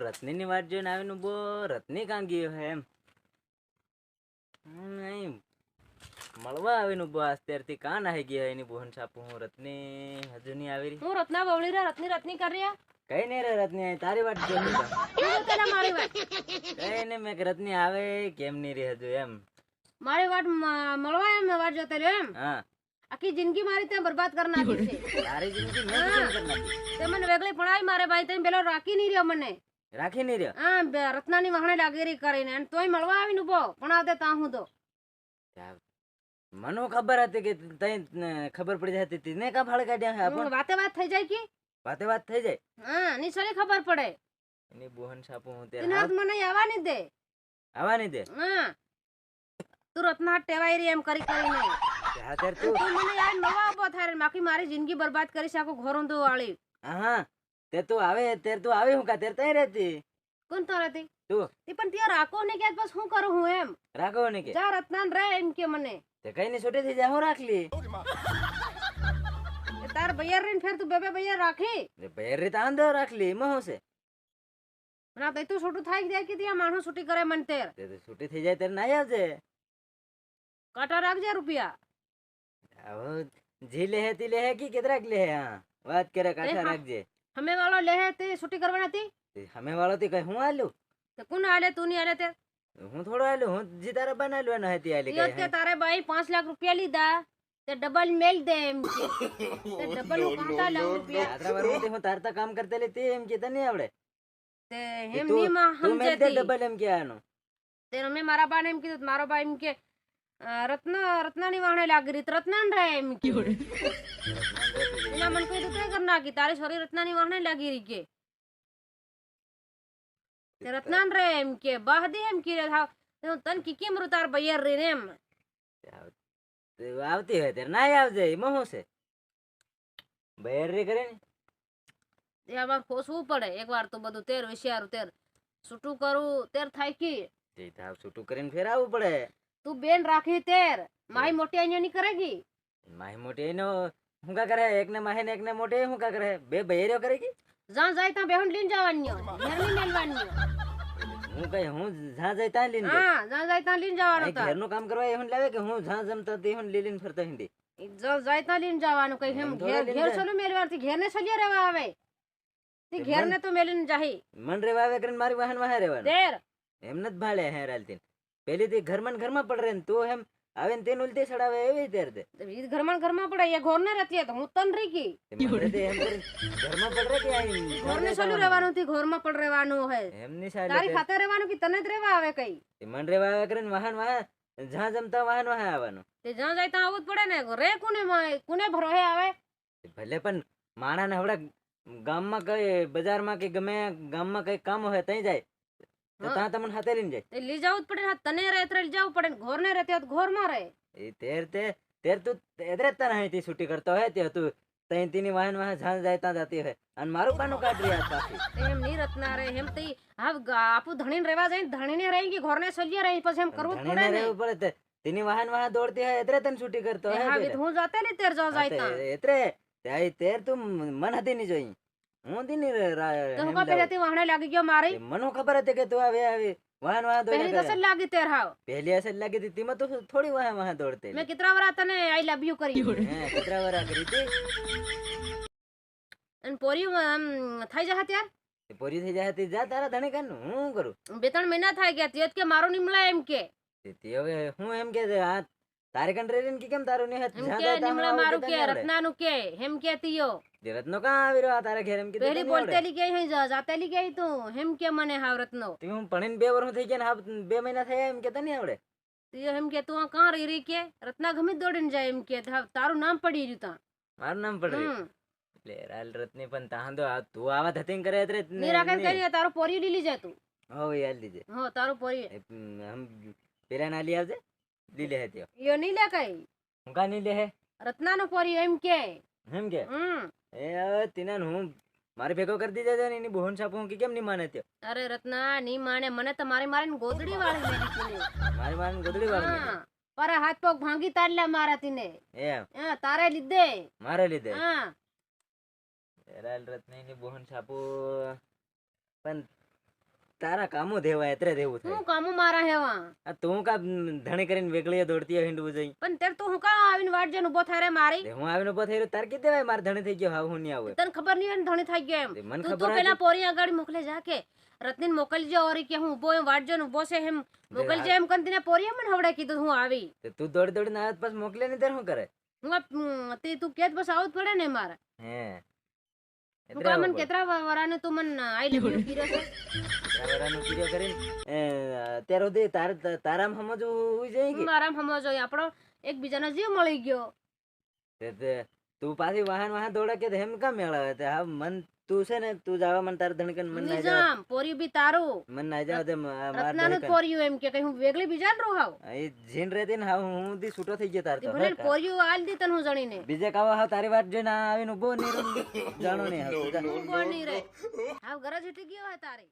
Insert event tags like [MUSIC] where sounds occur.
રત્નીની વાટ જોઈને આવીને બો રત્ની કાં ગયો હે એમ. નહીં મળવા આવીને ઊભો અત્યારથી કાં નાહી ગયા એની બોહન છાપુ હું રત્ની હજુ નહીં આવી રહી. હું રત્ના બવળી રે રત્ની રત્ની કરી રહ્યા? કઈ નહીં રે રત્ની તારી વાત જોઈ મારી વાત. કઈ નહીં મેં રત્ની આવે કેમ નહીં રહી હજુ એમ. મારી વાત મળવા એમ વાત જોતા રહ્યો એમ? હા. આખી જિંદગી મારી ત્યાં બરબાદ કરી નાખી છે. તારી જિંદગી મેં બરબાદ કરી નાખી? તે મને વેગળી પડાવી મારે ભાઈ તમે પેલો રાખી નહીં રહ્યો મને. રાખી નહીં રહ્યો? હા રત્નાની વહાણે લાગેરી કરીને અને તોય મળવા આવીને ઊભો પણ આવતે તાં હું તો. મને ખબર હતી કે તઈ ખબર પડી જતી હતી. ને કા ફાળ કાઢ્યા હે આપણ વાતે વાત થઈ જાય કે? વાતે વાત થઈ જાય? હા ની સરી ખબર પડે. એની બોહન છાપુ હું તે નાત મને આવવાની દે આવવાની દે હા. તું રત્ના ટેવાઈ રહી એમ કરી કરીને. હા ત્યારે તું. તું મને યાર નવા ઊભો થાય રે. બાકી મારી જિંદગી બરબાદ કરી શકું ઘોરું તો વાળી. હા તે તું આવે ત્યારે તું આવે હું કા? ત્યારે તઈ રહેતી. કોણ તો રહેતી? તું. તે પણ ત્યાં રાખો ને કે બસ હું કરું હું એમ. રાખો ને કે? જા રત્નાન રહે એમ કે મને. તે કઈ ને છૂટી થઈ જા હું રાખલી તાર બૈયર રીન ફેર તું બેબે બે બૈયર રાખી. રે બહેર રી આંધો દે રાખલી એમાં હું છે? ના તે તું છોટું થાય જાય કે ત્યાં માણસ છૂટી કરે મન તેર. તે છૂટી થઈ જાય તેર ના આવજે. કાંટા રાખજે રૂપિયા. હવે જી લેહે તી લે હે કે કેતરાક લે હે? વાત કરે કાઠા. રાખજે. હમે વાળો લે હે તે છૂટી કરવાની હતી તે સામે વાળો થી કઈ હું આલ્યું તે કોણ આલે તું નહીં આલે તે? હું થોડો આલ્યું હું જી તારે બનાવ્યો ન હતી આલી કઈ તે તારે ભાઈ પાંચ લાખ રૂપિયા લીધા તે ડબલ મેલ દે એમ કે. [LAUGHS] તે ડબલ હું કાંટા લાવ રૂપિયા. આદરા વાર હું તારતા કામ કરતે લે તે એમ કે તને આવડે. તે તે એમ તું- ની માં તું મેં તે ડબલ એમ કે આનું. તે અમે મારા બાને એમ કીધું મારો બા એમ કે રત્નાની વાહણે લાગી રીત રત્નાન રહે એમ કે એના મને કીધું તે કર નાખી તારે શરીર રત્નાની વાહણે લાગી રહી કે રત્નાન રહે એમ કે બાહ દે એમ કે થાવ તન કી કેમ તાર બયર રે ને એમ આવતી હોય ત્યારે ના આવજે એમાં શું છે બયર રે કરે ને એમાં ખોસવું પડે એકવાર તો બધું તેર વિશે તેર છૂટું કરું તેર થાય કી તે તાવ છૂટું કરીને ફેર આવવું પડે તું બેન રાખી તેર. માહી મોટી આઈને ની કરેગી? માહી મોટી એનો હું કા કરે? એકને માહી ને એકને મોટી હું કા કરે? બે બહેર્યો કરેગી? જ્યાં જાય ત્યાં બેહન લઈને જવાની ઘેરની મેલવાની હું કઈ હું જ્યાં જાય ત્યાં લીને જાય. હા જ્યાં જાય ત્યાં લઈને જવાનું તાર. ઘરનું કામ કરવા એહન લાવે કે હું જ્યાં જમતા તે હું લીલીને ફરતા હિન્દી જ્યાં જાય ત્યાં લઈને જવાનું કઈ એમ એમ. ઘેર લઈને ઘેર. છોલું મેલવારથી ઘેર ને છોલ્યા રહેવા આવે. તે ઘેર ને તો મેલીને જાહી. મન રેવા આવે કરીને મારી વાહન વાહે રહેવાનું. તેર. એમને જ ભાળે હે રાલતી પેલી થી ઘરમાં ને ઘરમાં પડ રહે ને તું એમ આવે ને તેને ઉલટી ચડાવે એવી તેર તે ઈ ઘરમાં ને ઘરમાં પડે એ ઘોર ને રહેતી તો હું તન રહી ગઈ. ઘરમાં પડ રહે કે આઈ ઘોર ને છોલું રહેવાનું થી ઘોરમાં પડ રહેવાનું હે એમની સાલે તારી ખાતે રહેવાનું કે તને જ રહેવા આવે કઈ? મન રેવા આવે કરીને વાહન વાહન જ્યાં જમતા વાહન વાહન આવવાનું. તે જ્યાં જાય ત્યાં આવવું જ પડે ને. રે કોને માં- કોને ભરોહે આવે? ભલે પણ માણા ને હવડા ગામમાં કઈ બજારમાં કે ગમે ગામમાં કઈ કામ હોય ત્યાં જાય. તો. ત્યાં તમને હાથે લઈને જાય. તે લઈ જવું જ પડે ને તને રહે તરે લઈ જવું પડે ને ઘોર ને હોય તો ઘોરમાં રહે. એ તેર તે તેર તું એદરે તને અહીંથી છૂટી કરતો હે તે તું તઈ તીની વાહન વાહન જાન જાય તા જતી હે અને મારું કાનું કાઢ રહ્યા પાછી. એમ ની રત્ના રે એમ તઈ હા આપુ ધણીને રહેવા જાય ધણીને રહી કે ઘોરને સલિયા રહી પછી એમ કરવું પડે ને. રહેવું પડે તે તેની વાહન વાહન દોડતી હે એદરે તને છૂટી કરતો હે હા હું જાતે ને તેર જો જાય તા એતરે તે તેર તું મન હતી ની જોઈ. તો વાહણે લાગી ગયો મારી? મને ખબર હતી કે તું આવે આવી વાહન વાહન પહેલી દોડ્યા લાગી તેર હાવ. પહેલી અસર લાગી હતી તેમાં તો થોડી વાહન વાહન દોડતી મેં કેટલા વાર તને આઈ લવ યુ કરી. હે કેટલા વાર કરી હતી. અને પોરી આમ થઈ જા ત્યાર પૂરી થઈ જા હતી જા તારા ધણી કાન હું કરું? બે ત્રણ મહિના થઈ ગયા તે કે મારો નિમલા એમ કે. તે હવે હું એમ કે આ તારે કન રેલીને કે કેમ તારું નિહત? એમ કે નિમલા મારું કે રત્ના નું રત્નાનું કે હેમ કે તિયો તે રત્નો કા આવી રહ્યો? તારે ઘેર એમ કે પહેલી બોલતેલી ગઈ હઈ જા જાતેલી ગઈ તું? હેમ કે મને હાવ રત્નો. તું ભણીને બે વર્ષ થઈ ગયા ને બે મહિના થયા એમ કે તને આવડે? તિયો હેમ કે તું કા રહી રહી કે? રત્ના ગમે દોડીને જાય એમ કે તાર- નામ પડી રહ્યું તા. મારું નામ પડી એટલે રાલ રત્ની પણ તાંદો આ તું આવા ધતિંગ કરે એટલે જ કરીએ કરી તારું પોરી લીલી જાય તું. હો યાર લીજે. હો તારું પોરી હમ પેલા ના લઈ આવજે. લીલે હે તે યો નહીં લે કઈ? હુંકા કા નહીં લે હે? રત્નાનો પોરી એમ કે. એમ કે? હમ. એ હવે તિના હું મારે ભેગો કરી દીધા છે ને એની બોહન છાપું હું કે કેમ નહીં માને તે અરે રત્ના ની માને. મને તો મારી મારીને ગોદડી વાળી મેલી છે મારી માને ગોદડી વાળી પર હાથ પગ ભાંગી તારલા મારા તીને. એમ? હા તારે લીધે. મારે લીધે? હા. હેરાલ રત્નની બોહન છાપો પણ તારા કામો દેવા એત્રે દેવું થાય. હું કામો મારા હેવા? આ તું કા ધણી કરીને વેગળી દોડતી હિંડવું જઈ? પણ તેર તો હું કા આવીને વાટ જન ઊભો થારે મારી? હું આવીને ઊભો થઈ રહ્યો તાર કીધે દેવાય માર ધણી થઈ ગયો હાવ હું નહીં આવે તને ખબર નહીં ધણી થઈ ગયો એમ? મને ખબર તો પેલા પોરી આગળ મોકલે જા કે રત્નીને મોકલજો ઓર કે હું ઊભો એમ વાટ જન ઊભો છે એમ. મોકલજો એમ કંતીને પોરીએ મને હવડે કીધું હું આવી. તું દોડી દોડીને આવત પછી મોકલે ને ત્યારે શું કરે? હું તે તું કેત બસ આવું જ પડે ને મારે. હે. હું એત્રે કા આવવું કેટલા વરાને તું મન આઈ લવ યુ કીધો છે વરાનું કીધું કરીને. તાર તારામ સમજવું હોય જાય કે? મારામ સમજો આપણો એકબીજાનો જીવ મળી ગયો. તે તે પાછી વાહન વાહન દોડે કે હેમ કા મેળવે તે? હા મન તું છે ને તું જાવા મન તાર ધણકન મન ના જાવ. પોરી બી તારું. મન ના જાવ તે રત્નાનું પોર્યું એમ કે કઈ હું વેગલી બીજા રોહાવ એ જીન રહેતી ને હા હું દી છૂટો થઈ ગયો તાર તે ભલે પોર્યું આલ દી તને હું જણીને. બીજે કાવા હા તારી વાત જોઈને ના આવીને ઊભો નહીં રહું. જાણો ને હા તું. નહીં રે હાવ ગરજ હેઠી ગયો હે તારી.